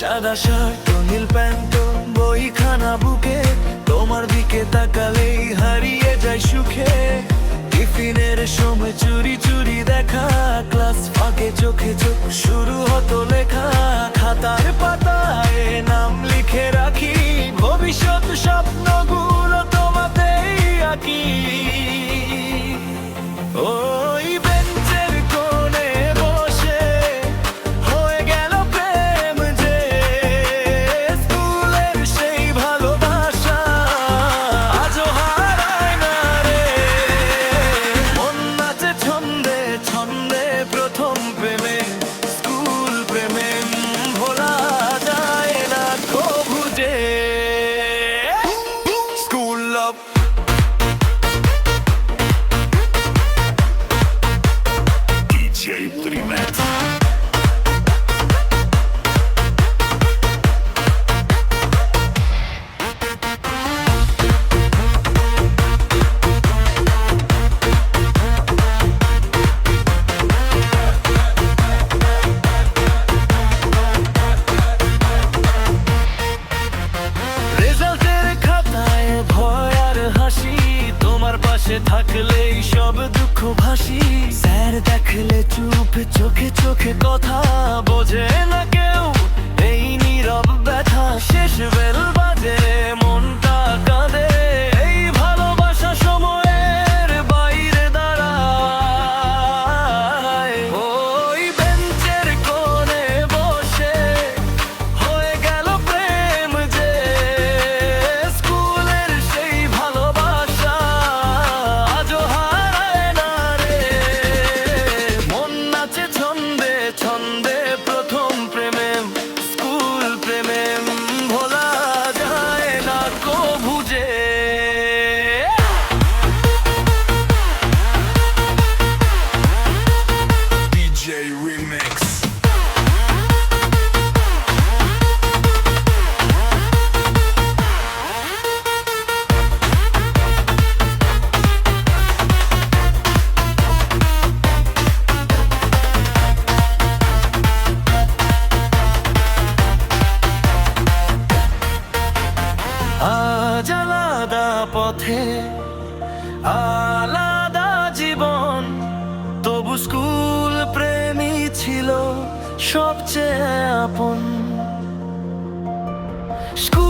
সাদা শার্ট নীল প্যান্ট বইখানা বুকে, তোমার দিকে তাকালেই হারিয়ে যায় সুখে। টিফিনের সময় চুরি চুরি দেখা, ক্লাস ফাঁকে চোখে চোখ শুরু পাশে থাকলে সব দুঃখ ভাসি। স্যার দেখলে চুপ চোখে চোখে কথা বোঝেন আজ আলাদা পথে আলাদা জীবন। তবু স্কুল প্রেমী ছিল সবচেয়ে আপন। School